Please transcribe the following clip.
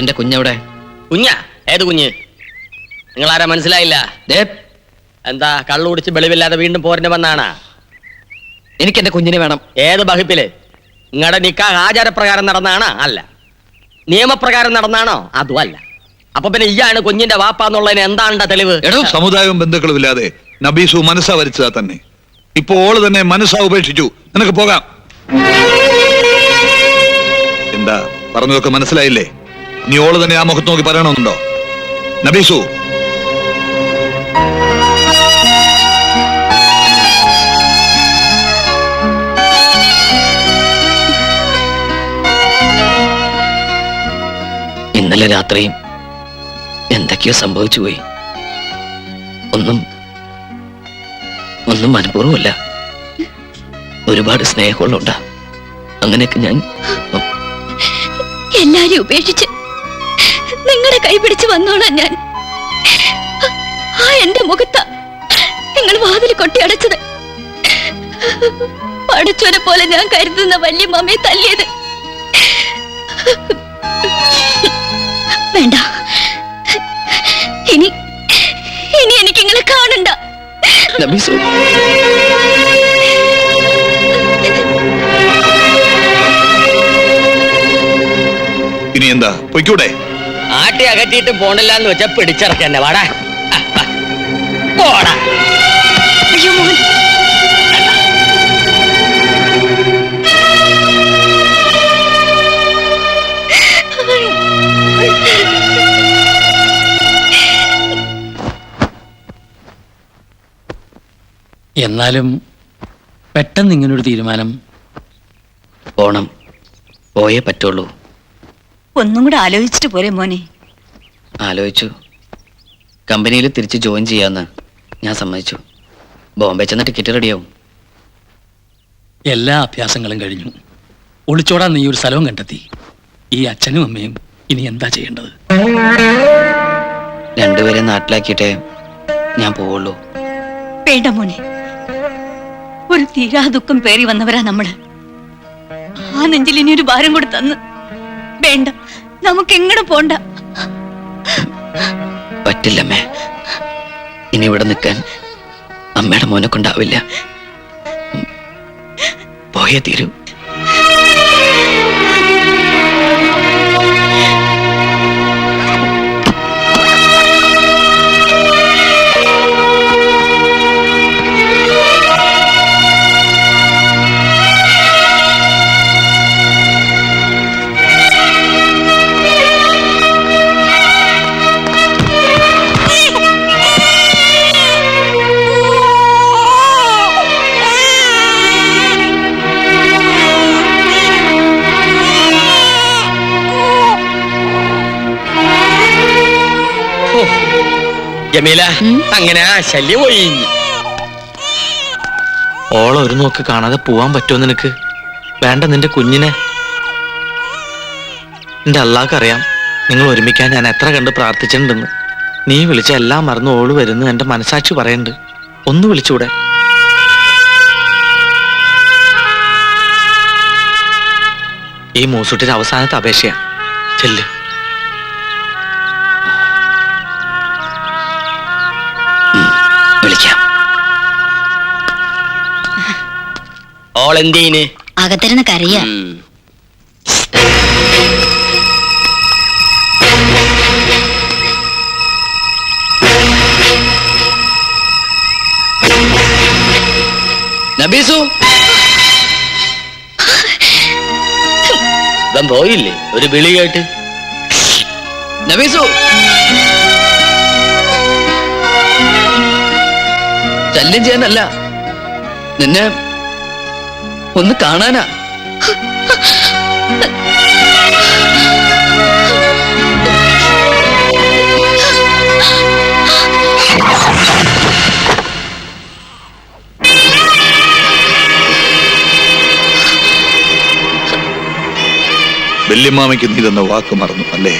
എന്റെ കുഞ്ഞവിടെ? കുഞ്ഞാ? ഏത് കുഞ്ഞ്? നിങ്ങൾ ആരാ മനസ്സിലായില്ല? ദേ. എന്താ കള്ളു കുടിച്ച് വെളിവില്ലാതെ വീണ്ടും പോരിന് വന്നാണ്? എനിക്ക് എന്റെ കുഞ്ഞിനെ വേണം. ഏത് ബഹിപ്പിൽ നിങ്ങളുടെ നിക്കാഹ് ആചാരപ്രകാരം നടന്നാണോ? അല്ല. നിയമപ്രകാരം നടന്നാണോ? അതും അല്ല. അപ്പൊ പിന്നെ ഇയാണ് കുഞ്ഞിന്റെ വാപ്പ എന്നുള്ളതിന് എന്താണ് തെളിവ്? എടോ. സമുദായവും ബന്ധുക്കളും ഇല്ലാതെ നബീസു മനസ്സാ വരിച്ചതാ തന്നെ. ഇപ്പൊ ഓൾ തന്നെ മനസ്സാ ഉപേക്ഷിച്ചു. നിനക്ക് പോകാം. എന്താ പറഞ്ഞതൊക്കെ മനസ്സിലായില്ലേ? നീ ഓൾ തന്നെ ആ മുഖത്ത് നോക്കി പറയണമെന്നുണ്ടോ? നബീസു. ഇന്നലെ രാത്രിയും എന്തൊക്കെയോ സംഭവിച്ചു പോയി. ഒന്നും ഒന്നും മനഃപൂർവമല്ല. ഒരുപാട് സ്നേഹമുള്ള അങ്ങനെയൊക്കെ ഞാൻ എല്ലാരെയും ഉപേക്ഷിച്ച് നിങ്ങളുടെ കൈ പിടിച്ച് വന്നോളാം ഞാൻ. ആ എന്റെ മുഖത്ത നിങ്ങൾ വാതിൽ കൊട്ടി അടച്ചത്. പഠിച്ചവനെ പോലെ ഞാൻ കരുതുന്ന വലിയ മമ്മയെ തല്ലിയത്. വേണ്ട. ഇനി ഇനി എനിക്ക് നിങ്ങളെ കാണണ്ട ഇനി എന്താ? പൊയ്ക്കൂടെ? ആട്ടി അകറ്റിയിട്ട് പോണില്ല എന്ന് വെച്ചാ പിടിച്ചിറക്കി തന്നെ വാടാ. പോടാ. എന്നാലും പെട്ടെന്ന് ഇങ്ങനൊരു തീരുമാനം. പോണം. പോയേ പറ്റുള്ളൂ. ഒന്നും കൂടെ ആലോചിച്ചിട്ട് പോരെ മോനെ. ആലോചിച്ചു. കമ്പനിയിൽ തിരിച്ച് ജോയിൻ ചെയ്യാന്ന് ഞാൻ സമ്മതിച്ചു. ബോംബെ ചെന്ന ടിക്കറ്റ് റെഡിയാവും. എല്ലാ അഭ്യാസങ്ങളും കഴിഞ്ഞു. ഒളിച്ചോടാൻ നീ ഒരു സ്ഥലവും കണ്ടെത്തി. ഈ അച്ഛനും അമ്മയും ഇനി എന്താ ചെയ്യേണ്ടത്? രണ്ടുപേരെ നാട്ടിലാക്കിയിട്ട് ഞാൻ പോവുള്ളൂ. വേണ്ട മോനെ. ഒരു തീരാ ദുഃഖം പേറി വന്നവരാ നമ്മൾ. ആ നെഞ്ചിൽ ഇനി ഒരു ഭാരം കൊടുത്തന്ന് തന്ന് വേണ്ട. നമുക്ക് എങ്ങനെ പോണ്ട. പറ്റില്ലമ്മേ. ഇനി ഇവിടെ നിൽക്കാൻ അമ്മയുടെ മോനെ കൊണ്ടാവില്ല. പോയേ തീരൂ. ജമീല അങ്ങനെ ആ ശല്യം പോയി ഓളെ ഒരു നോക്ക് കാണാതെ പോവാൻ പറ്റുമോ നിനക്ക്? വേണ്ട നിന്റെ കുഞ്ഞിനെ. എന്റെ അള്ളാഹ്ക്കറിയാം നിങ്ങൾ ഒരുമിക്കാൻ ഞാൻ എത്ര കണ്ട് പ്രാർത്ഥിച്ചിട്ടുണ്ടെന്ന്. നീ വിളിച്ച എല്ലാം മറന്ന് ഓൾ വരുന്നു എന്റെ മനസാക്ഷി പറയുന്നുണ്ട് ഒന്ന് വിളിച്ചൂടെ? ഈ മൂസൂട്ടിന്റെ അവസാനത്തെ അപേക്ഷയാ. ചെല്ല്. വിളിക്കാം. ഓൾ എന്തീന് അകത്തിരുന്ന് കരയ. നബീസു? ഇവൻ പോയില്ലേ? ഒരു വിളി കേട്ട്. നബീസു? ശല്യം ചെയ്യാനല്ല നിന്നെ ഒന്ന് കാണാനാ. വല്യമ്മാമയ്ക്ക് നീ തന്ന വാക്ക് മറന്നു അല്ലേ?